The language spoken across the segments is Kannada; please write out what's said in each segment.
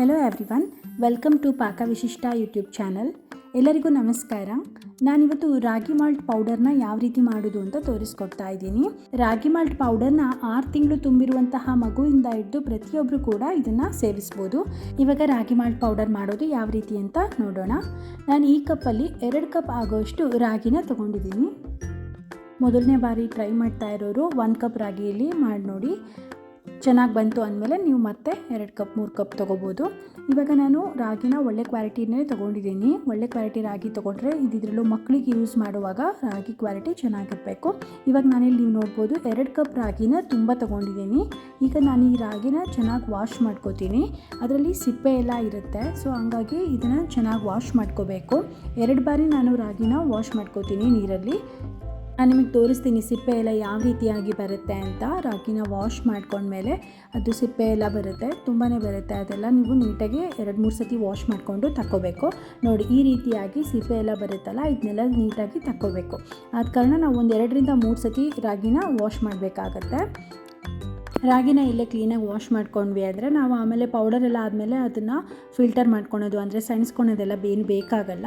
ಹೆಲೋ ಎವ್ರಿವನ್ ವೆಲ್ಕಮ್ ಟು ಪಾಕ ವಿಶಿಷ್ಟ ಯೂಟ್ಯೂಬ್ ಚಾನಲ್ ಎಲ್ಲರಿಗೂ ನಮಸ್ಕಾರ. ನಾನಿವತ್ತು ರಾಗಿ ಮಾಲ್ಟ್ ಪೌಡರ್ನ ಯಾವ ರೀತಿ ಮಾಡೋದು ಅಂತ ತೋರಿಸ್ಕೊಡ್ತಾ ಇದ್ದೀನಿ. ರಾಗಿ ಮಾಲ್ಟ್ ಪೌಡರ್ನ ಆರು ತಿಂಗಳು ತುಂಬಿರುವಂತಹ ಮಗುವಿಂದ ಹಿಡಿದು ಪ್ರತಿಯೊಬ್ಬರು ಕೂಡ ಇದನ್ನು ಸೇವಿಸ್ಬೋದು. ಇವಾಗ ರಾಗಿ ಮಾಲ್ಟ್ ಪೌಡರ್ ಮಾಡೋದು ಯಾವ ರೀತಿ ಅಂತ ನೋಡೋಣ. ನಾನು ಈ ಕಪ್ಪಲ್ಲಿ ಎರಡು ಕಪ್ ಆಗೋಷ್ಟು ರಾಗಿನ ತೊಗೊಂಡಿದ್ದೀನಿ. ಮೊದಲನೇ ಬಾರಿ ಟ್ರೈ ಮಾಡ್ತಾ ಇರೋರು ಒಂದು ಕಪ್ ರಾಗಿಯಲ್ಲಿ ಮಾಡಿ ನೋಡಿ ಚೆನ್ನಾಗಿ ಬಂತು ಅಂದಮೇಲೆ ನೀವು ಮತ್ತೆ ಎರಡು ಕಪ್, ಮೂರು ಕಪ್ ತೊಗೋಬೋದು. ಇವಾಗ ನಾನು ರಾಗಿನ ಒಳ್ಳೆ ಕ್ವಾಲಿಟಿನೇ ತೊಗೊಂಡಿದ್ದೀನಿ. ಒಳ್ಳೆ ಕ್ವಾಲಿಟಿ ರಾಗಿ ತೊಗೊಂಡ್ರೆ ಇದಿದ್ರಲ್ಲೂ ಮಕ್ಕಳಿಗೆ ಯೂಸ್ ಮಾಡುವಾಗ ರಾಗಿ ಕ್ವಾಲಿಟಿ ಚೆನ್ನಾಗಿರಬೇಕು. ಇವಾಗ ನಾನಿಲ್ಲಿ ನೀವು ನೋಡ್ಬೋದು ಎರಡು ಕಪ್ ರಾಗಿನ ತುಂಬ ತೊಗೊಂಡಿದ್ದೀನಿ. ಈಗ ನಾನು ಈ ರಾಗಿನ ಚೆನ್ನಾಗಿ ವಾಶ್ ಮಾಡ್ಕೋತೀನಿ. ಅದರಲ್ಲಿ ಸಿಪ್ಪೆ ಎಲ್ಲ ಇರುತ್ತೆ. ಸೊ ಹಂಗಾಗಿ ಇದನ್ನು ಚೆನ್ನಾಗಿ ವಾಶ್ ಮಾಡ್ಕೋಬೇಕು. ಎರಡು ಬಾರಿ ನಾನು ರಾಗಿನ ವಾಶ್ ಮಾಡ್ಕೋತೀನಿ ನೀರಲ್ಲಿ. ನಾನು ನಿಮಗೆ ತೋರಿಸ್ತೀನಿ, ಸಿಪ್ಪೆ ಎಲ್ಲ ಯಾವ ರೀತಿಯಾಗಿ ಬರುತ್ತೆ ಅಂತ. ರಾಗಿನ ವಾಶ್ ಮಾಡ್ಕೊಂಡ್ಮೇಲೆ ಅದು ಸಿಪ್ಪೆ ಎಲ್ಲ ಬರುತ್ತೆ ತುಂಬಾ ಬರುತ್ತೆ. ಅದೆಲ್ಲ ನೀವು ನೀಟಾಗಿ ಎರಡು, ಮೂರು ಸತಿ ವಾಶ್ ಮಾಡಿಕೊಂಡು ತಕ್ಕೋಬೇಕು. ನೋಡಿ, ಈ ರೀತಿಯಾಗಿ ಸಿಪ್ಪೆ ಎಲ್ಲ ಬರುತ್ತಲ್ಲ, ಇದನ್ನೆಲ್ಲ ನೀಟಾಗಿ ತಕ್ಕೋಬೇಕು. ಆದ ಕಾರಣ ನಾವು ಒಂದು ಎರಡರಿಂದ ಮೂರು ಸತಿ ರಾಗಿನ ವಾಶ್ ಮಾಡಬೇಕಾಗತ್ತೆ. ರಾಗಿನ ಇಲ್ಲೇ ಕ್ಲೀನಾಗಿ ವಾಶ್ ಮಾಡ್ಕೊಂಡ್ವಿ ಅಂದರೆ ನಾವು ಆಮೇಲೆ ಪೌಡರ್ ಎಲ್ಲ ಆದಮೇಲೆ ಅದನ್ನು ಫಿಲ್ಟರ್ ಮಾಡ್ಕೊಳೋದು, ಅಂದರೆ ಸೆಣಸ್ಕೊಳೋದೆಲ್ಲ ಏನು ಬೇಕಾಗಲ್ಲ.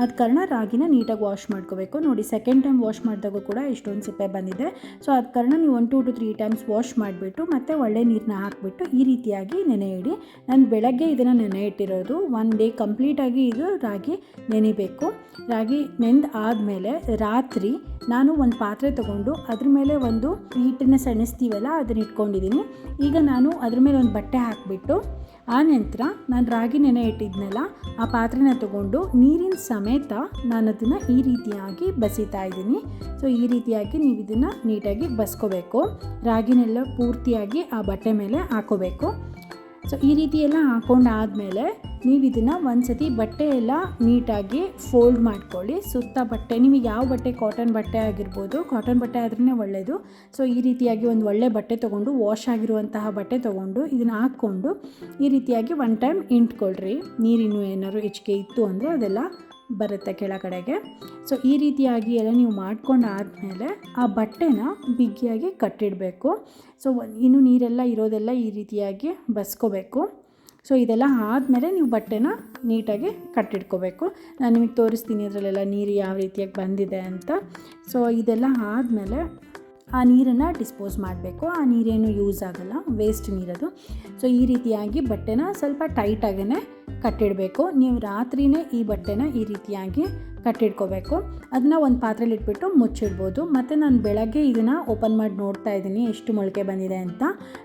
ಆದ ಕಾರಣ ರಾಗಿನ ನೀಟಾಗಿ ವಾಶ್ ಮಾಡ್ಕೋಬೇಕು. ನೋಡಿ ಸೆಕೆಂಡ್ ಟೈಮ್ ವಾಶ್ ಮಾಡಿದಾಗ ಕೂಡ ಇಷ್ಟೊಂದು ಸಿಪ್ಪೆ ಬಂದಿದೆ. ಸೊ ಆದ ಕಾರಣ ನೀವು one two two three times wash ಮಾಡಿಬಿಟ್ಟು ಮತ್ತು ಒಳ್ಳೆ ನೀರನ್ನ ಹಾಕಿಬಿಟ್ಟು ಈ ರೀತಿಯಾಗಿ ನೆನೆ ಇಡಿ ನಾನು ಬೆಳಗ್ಗೆ ಇದನ್ನು ನೆನೆ ಇಟ್ಟಿರೋದು. ಒನ್ ಡೇ ಕಂಪ್ಲೀಟಾಗಿ ಇದು ರಾಗಿ ನೆನಿಬೇಕು. ರಾಗಿ ನೆಂದು ಆದಮೇಲೆ ರಾತ್ರಿ ನಾನು ಒಂದು ಪಾತ್ರೆ ತೊಗೊಂಡು ಅದ್ರ ಮೇಲೆ ಒಂದು ಹೀಟನ್ನು ಸೆಣಸ್ತೀವಲ್ಲ, ಅದನ್ನ ಇಟ್ಕೊಂಡಿದ್ದೀನಿ. ಈಗ ನಾನು ಅದ್ರ ಮೇಲೆ ಒಂದು ಬಟ್ಟೆ ಹಾಕಿಬಿಟ್ಟು, ಆ ನಂತರ ನಾನು ರಾಗಿ ನೆನೆ ಇಟ್ಟಿದ್ನಲ್ಲ, ಆ ಪಾತ್ರೆನ ತಗೊಂಡು ನೀರಿನ ಸಮೇತ ನಾನು ಅದನ್ನು ಈ ರೀತಿಯಾಗಿ ಬಸಿತಾ ಇದ್ದೀನಿ. ಸೊ ಈ ರೀತಿಯಾಗಿ ನೀವು ಇದನ್ನು ನೀಟಾಗಿ ಬಸ್ಕೋಬೇಕು. ರಾಗಿನೆಲ್ಲ ಪೂರ್ತಿಯಾಗಿ ಆ ಬಟ್ಟೆ ಮೇಲೆ ಹಾಕೋಬೇಕು. ಸೊ ಈ ರೀತಿ ಎಲ್ಲ ಹಾಕೊಂಡಾದಮೇಲೆ ನೀವು ಇದನ್ನು ಒಂದು ಸತಿ ಬಟ್ಟೆ ಎಲ್ಲ ನೀಟಾಗಿ ಫೋಲ್ಡ್ ಮಾಡ್ಕೊಳ್ಳಿ. ಸುತ್ತ ಬಟ್ಟೆ, ನಿಮಗೆ ಯಾವ ಬಟ್ಟೆ ಕಾಟನ್ ಬಟ್ಟೆ ಆಗಿರ್ಬೋದು ಕಾಟನ್ ಬಟ್ಟೆ ಆದ್ರೇ ಒಳ್ಳೆಯದು ಸೊ ಈ ರೀತಿಯಾಗಿ ಒಂದು ಒಳ್ಳೆ ಬಟ್ಟೆ ತೊಗೊಂಡು ವಾಶ್ ಆಗಿರುವಂತಹ ಬಟ್ಟೆ ತೊಗೊಂಡು ಇದನ್ನು ಹಾಕ್ಕೊಂಡು ಈ ರೀತಿಯಾಗಿ ಒನ್ ಟೈಮ್ ಇಂಟ್ಕೊಳ್ರಿ. ನೀರಿನ್ನು ಏನಾದ್ರು ಹೆಚ್ಚಿಗೆ ಇತ್ತು ಅಂದರೆ ಅದೆಲ್ಲ ಬರುತ್ತೆ ಕೆಳಗಡೆಗೆ. ಸೊ ಈ ರೀತಿಯಾಗಿ ಎಲ್ಲ ನೀವು ಮಾಡ್ಕೊಂಡು ಆದಮೇಲೆ ಆ ಬಟ್ಟೆನ ಬಿಗಿಯಾಗಿ ಕಟ್ಟಿಡಬೇಕು. ಸೊ ಇನ್ನು ನೀರೆಲ್ಲ ಇರೋದೆಲ್ಲ ಈ ರೀತಿಯಾಗಿ ಬಸ್ಕೋಬೇಕು. ಸೊ ಇದೆಲ್ಲ ಆದಮೇಲೆ ನೀವು ಬಟ್ಟೆನ ನೀಟಾಗಿ ಕಟ್ಟಿಟ್ಕೋಬೇಕು. ನಾನು ನಿಮಗೆ ತೋರಿಸ್ತೀನಿ ಇದರಲ್ಲೆಲ್ಲ ನೀರು ಯಾವ ರೀತಿಯಾಗಿ ಬಂದಿದೆ ಅಂತ. ಸೊ ಇದೆಲ್ಲ ಆದಮೇಲೆ ಆ ನೀರನ್ನು ಡಿಸ್ಪೋಸ್ ಮಾಡಬೇಕು. ಆ ನೀರೇನು ಯೂಸ್ ಆಗೋಲ್ಲ ವೇಸ್ಟ್ ನೀರದು. ಸೊ ಈ ರೀತಿಯಾಗಿ ಬಟ್ಟೆನ ಸ್ವಲ್ಪ ಟೈಟಾಗೇ ಕಟ್ಟಿಡಬೇಕು. ನೀವು ರಾತ್ರಿನೇ ಈ ಬಟ್ಟೆನ ಈ ರೀತಿಯಾಗಿ ಕಟ್ಟಿಡ್ಕೋಬೇಕು ಅದನ್ನ ಒಂದು ಪಾತ್ರೆಲಿ ಇಟ್ಬಿಟ್ಟು ಮುಚ್ಚಿಡ್ಬೋದು. ಮತ್ತು ನಾನು ಬೆಳಗ್ಗೆ ಇದನ್ನು ಓಪನ್ ಮಾಡಿ ನೋಡ್ತಾ ಇದ್ದೀನಿ ಎಷ್ಟು ಮೊಳಕೆ ಬಂದಿದೆ ಅಂತ.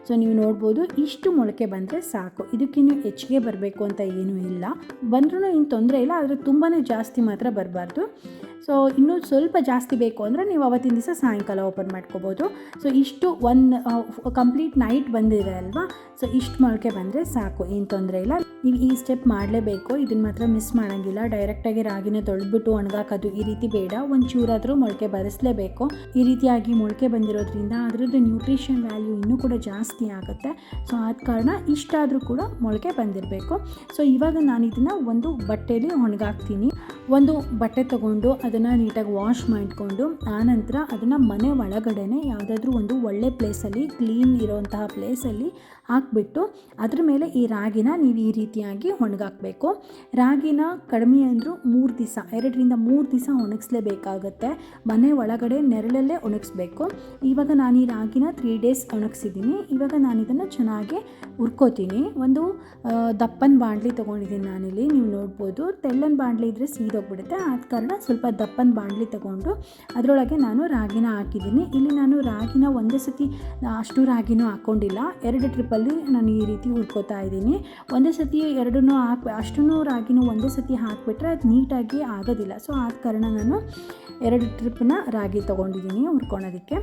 ಸೊ, ನೀವು ನೋಡ್ಬೋದು ಇಷ್ಟು ಮೊಳಕೆ ಬಂದರೆ ಸಾಕು. ಇದಕ್ಕಿನ್ನೂ ಹೆಚ್ಚಿಗೆ ಬರಬೇಕು ಅಂತ ಏನೂ ಇಲ್ಲ. ಬಂದ್ರೂ ಏನು ತೊಂದರೆ ಇಲ್ಲ, ಆದರೆ ತುಂಬಾ ಜಾಸ್ತಿ ಮಾತ್ರ ಬರಬಾರ್ದು. ಸೊ, ಇನ್ನೂ ಸ್ವಲ್ಪ ಜಾಸ್ತಿ ಬೇಕು ಅಂದರೆ ನೀವು ಅವತ್ತಿನ ದಿವಸ ಸಾಯಂಕಾಲ ಓಪನ್ ಮಾಡ್ಕೋಬೋದು. ಸೊ, ಇಷ್ಟು ಒಂದು ಕಂಪ್ಲೀಟ್ ನೈಟ್ ಬಂದಿದೆ ಅಲ್ವಾ? ಸೊ, ಇಷ್ಟು ಮೊಳಕೆ ಬಂದರೆ ಸಾಕು. ಏನು ತೊಂದರೆ ಇಲ್ಲ. ನೀವು ಈ ಸ್ಟೆಪ್ ಮಾಡಲೇಬೇಕು, ಇದನ್ನು ಮಾತ್ರ ಮಿಸ್ ಮಾಡೋಂಗಿಲ್ಲ. ಡೈರೆಕ್ಟಾಗಿ ರಾಗಿನ ತೊಳೆದ್ಬಿಟ್ಟು ಒಣಗಾಕೋದು, ಈ ರೀತಿ ಬೇಡ. ಒಂದು ಚೂರಾದರೂ ಮೊಳಕೆ ಬರೆಸಲೇಬೇಕು. ಈ ರೀತಿಯಾಗಿ ಮೊಳಕೆ ಬಂದಿರೋದ್ರಿಂದ ಅದರದ್ದು ನ್ಯೂಟ್ರಿಷನ್ ವ್ಯಾಲ್ಯೂ ಇನ್ನೂ ಕೂಡ ಜಾಸ್ತಿ ಆಗುತ್ತೆ. ಸೊ ಆದ ಕಾರಣ ಇಷ್ಟಾದರೂ ಕೂಡ ಮೊಳಕೆ ಬಂದಿರಬೇಕು. ಸೊ ಇವಾಗ ನಾನು ಇದನ್ನು ಒಂದು ಬಟ್ಟೆಯಲ್ಲಿ ಒಣಗಾಕ್ತೀನಿ. ಒಂದು ಬಟ್ಟೆ ತಗೊಂಡು ಅದನ್ನು ನೀಟಾಗಿ ವಾಶ್ ಮಾಡಿಕೊಂಡು, ಆನಂತರ ಅದನ್ನು ಮನೆ ಒಳಗಡೆನೆ ಯಾವುದಾದ್ರೂ ಒಂದು ಒಳ್ಳೆ ಪ್ಲೇಸಲ್ಲಿ ಕ್ಲೀನ್ ಇರೋಂತಹ ಪ್ಲೇಸಲ್ಲಿ ಹಾಕ್ಬಿಟ್ಟು, ಅದ್ರ ಮೇಲೆ ಈ ರಾಗಿನ ನೀವು ಈ ರೀತಿಯಾಗಿ ಒಣಗಾಕಬೇಕು. ರಾಗಿನ ಕಡಿಮೆ ಅಂದರೂ ಮೂರು ದಿವಸ, ಎರಡರಿಂದ ಮೂರು ದಿವಸ ಒಣಗಿಸ್ಲೇಬೇಕಾಗತ್ತೆ. ಮನೆ ಒಳಗಡೆ ನೆರಳಲ್ಲೇ ಒಣಗಿಸ್ಬೇಕು. ಇವಾಗ ನಾನು ಈ ರಾಗಿನ ತ್ರೀ ಡೇಸ್ ಒಣಗಿಸಿದ್ದೀನಿ ಇವಾಗ ನಾನು ಇದನ್ನು ಚೆನ್ನಾಗಿ ಹುರ್ಕೋತೀನಿ. ಒಂದು ದಪ್ಪನ ಬಾಣಲಿ ತೊಗೊಂಡಿದ್ದೀನಿ ನಾನಿಲ್ಲಿ, ನೀವು ನೋಡ್ಬೋದು. ತೆಳ್ಳನ ಬಾಣಲಿ ಇದ್ದರೆ ಸೀದೋಗ್ಬಿಡುತ್ತೆ. ಆದ ಕಾರಣ ಸ್ವಲ್ಪ ದಪ್ಪನ ಬಾಣಲಿ ತೊಗೊಂಡು ಅದರೊಳಗೆ ನಾನು ರಾಗಿನ ಹಾಕಿದ್ದೀನಿ ಇಲ್ಲಿ ನಾನು ರಾಗಿನ ಒಂದೇ ಸತಿ ಅಷ್ಟು ರಾಗಿನೂ ಹಾಕ್ಕೊಂಡಿಲ್ಲ ಎರಡು ಟ್ರಿಪ್ಪಲ್ಲಿ ನಾನು ಈ ರೀತಿ ಹುರ್ಕೋತಾ ಇದ್ದೀನಿ. ಒಂದೇ ಸತಿ ಎರಡನ್ನೂ ಹಾಕಿ, ಅಷ್ಟನ್ನೂ ರಾಗಿನೂ ಒಂದೇ ಸತಿ ಹಾಕಿಬಿಟ್ರೆ ಅದು ನೀಟಾಗಿ ಆಗೋದಿಲ್ಲ. ಸೊ ಆದ ಕಾರಣ ನಾನು ಎರಡು ಟ್ರಿಪ್ನ ರಾಗಿ ತೊಗೊಂಡಿದ್ದೀನಿ ಹುರ್ಕೊಳೋದಕ್ಕೆ.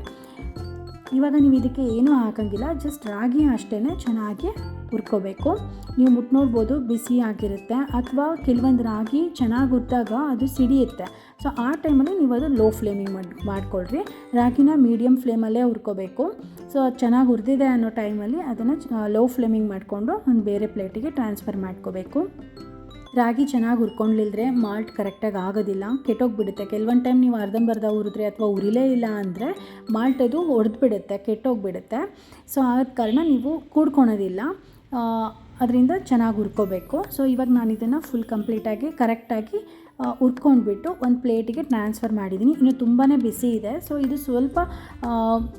ಇವಾಗ ನೀವು ಇದಕ್ಕೆ ಏನೂ ಹಾಕೋಂಗಿಲ್ಲ ಜಸ್ಟ್ ರಾಗಿ ಅಷ್ಟೇ ಚೆನ್ನಾಗಿ ಹುರ್ಕೋಬೇಕು. ನೀವು ಮುಟ್ಟು ನೋಡ್ಬೋದು ಬಿಸಿ ಆಗಿರುತ್ತೆ. ಅಥವಾ ಕೆಲವೊಂದು ರಾಗಿ ಚೆನ್ನಾಗಿ ಹುರಿದಾಗ ಅದು ಸಿಡಿಯುತ್ತೆ. ಸೊ, ಆ ಟೈಮಲ್ಲಿ ನೀವು ಅದು ಲೋ ಫ್ಲೇಮಿಂಗ್ ಮಾಡಿ, ಮಾಡ್ಕೊಳ್ರಿ. ರಾಗಿನ ಮೀಡಿಯಮ್ ಫ್ಲೇಮಲ್ಲೇ ಹುರ್ಕೋಬೇಕು. ಸೊ, ಅದು ಚೆನ್ನಾಗಿ ಹುರಿದಿದೆ ಅನ್ನೋ ಟೈಮಲ್ಲಿ ಅದನ್ನು ಲೋ ಫ್ಲೇಮಿಂಗ್ ಮಾಡಿಕೊಂಡು ಒಂದು ಬೇರೆ ಪ್ಲೇಟಿಗೆ ಟ್ರಾನ್ಸ್ಫರ್ ಮಾಡ್ಕೋಬೇಕು. ರಾಗಿ ಚೆನ್ನಾಗಿ ಹುರ್ಕೊಂಡ್ಲಿಲ್ದ್ರೆ ಮಾಲ್ಟ್ ಕರೆಕ್ಟಾಗಿ ಆಗೋದಿಲ್ಲ, ಕೆಟ್ಟೋಗ್ಬಿಡುತ್ತೆ. ಕೆಲವೊಂದು ಟೈಮ್ ನೀವು ಅರ್ಧಂಬರ್ಧ ಹುರಿದ್ರೆ ಅಥವಾ ಉರಿಲೇ ಇಲ್ಲ ಅಂದರೆ ಮಾಲ್ಟ್ ಅದು ಒಡೆದ್ಬಿಡುತ್ತೆ, ಕೆಟ್ಟೋಗ್ಬಿಡುತ್ತೆ. ಸೊ, ಆದ ಕಾರಣ ನೀವು ಕೂಡ್ಕೊಳೋದಿಲ್ಲ. ಅದರಿಂದ ಚೆನ್ನಾಗಿ ಹುರ್ಕೋಬೇಕು. ಸೊ ಇವಾಗ ನಾನು ಇದನ್ನು ಫುಲ್ ಕಂಪ್ಲೀಟಾಗಿ ಕರೆಕ್ಟಾಗಿ ಹುರ್ಕೊಂಡ್ಬಿಟ್ಟು ಒಂದು ಪ್ಲೇಟಿಗೆ ಟ್ರಾನ್ಸ್ಫರ್ ಮಾಡಿದ್ದೀನಿ ಇನ್ನು ತುಂಬಾ ಬಿಸಿ ಇದೆ. ಸೊ ಇದು ಸ್ವಲ್ಪ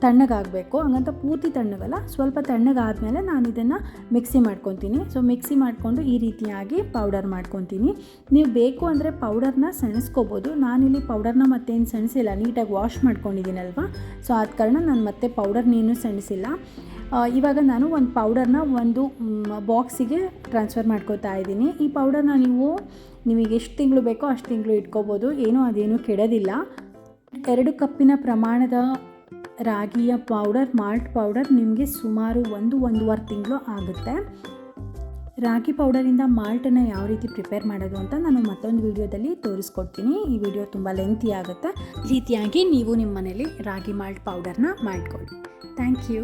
ತಣ್ಣಗಾಗಬೇಕು. ಹಂಗಂತ ಪೂರ್ತಿ ತಣ್ಣಗಲ್ಲ. ಸ್ವಲ್ಪ ತಣ್ಣಗಾದಮೇಲೆ ನಾನು ಇದನ್ನು ಮಿಕ್ಸಿ ಮಾಡ್ಕೊತೀನಿ. ಸೊ ಮಿಕ್ಸಿ ಮಾಡಿಕೊಂಡು ಈ ರೀತಿಯಾಗಿ ಪೌಡರ್ ಮಾಡ್ಕೊತೀನಿ. ನೀವು ಬೇಕು ಅಂದರೆ ಪೌಡರ್ನ ಸೆಣಸ್ಕೋಬೋದು. ನಾನಿಲ್ಲಿ ಪೌಡರ್ನ ಮತ್ತೇನು ಸೆಣಸಿಲ್ಲ. ನೀಟಾಗಿ ವಾಶ್ ಮಾಡ್ಕೊಂಡಿದ್ದೀನಲ್ವ ಸೊ ಆದ ಕಾರಣ ನಾನು ಮತ್ತೆ ಪೌಡರ್ನೇನು ಸೆಣಸಿಲ್ಲ. ಇವಾಗ ನಾನು ಒಂದು ಪೌಡರ್ನ ಒಂದು ಬಾಕ್ಸಿಗೆ ಟ್ರಾನ್ಸ್ಫರ್ ಮಾಡ್ಕೋತಾ ಇದ್ದೀನಿ. ಈ ಪೌಡರ್ನ ನೀವು ನಿಮಗೆ ಎಷ್ಟು ತಿಂಗಳು ಬೇಕೋ ಅಷ್ಟು ತಿಂಗಳು ಇಟ್ಕೋಬೋದು. ಏನೂ ಅದೇನು ಕೆಡೋದಿಲ್ಲ. ಎರಡು ಕಪ್ಪಿನ ಪ್ರಮಾಣದ ರಾಗಿಯ ಪೌಡರ್ ಮಾಲ್ಟ್ ಪೌಡರ್ ನಿಮಗೆ ಸುಮಾರು ಒಂದು, ಒಂದೂವರೆ ತಿಂಗಳು ಆಗುತ್ತೆ. ರಾಗಿ ಪೌಡರಿಂದ ಮಾಲ್ಟನ್ನು ಯಾವ ರೀತಿ ಪ್ರಿಪೇರ್ ಮಾಡೋದು ಅಂತ ನಾನು ಮತ್ತೊಂದು ವಿಡಿಯೋದಲ್ಲಿ ತೋರಿಸ್ಕೊಡ್ತೀನಿ. ಈ ವಿಡಿಯೋ ತುಂಬ ಲೆಂತಿ ಆಗುತ್ತೆ. ರೀತಿಯಾಗಿ ನೀವು ನಿಮ್ಮ ಮನೇಲಿ ರಾಗಿ ಮಾಲ್ಟ್ ಪೌಡರ್ನ ಮಾಡ್ಕೊಳ್ಳಿ. Thank you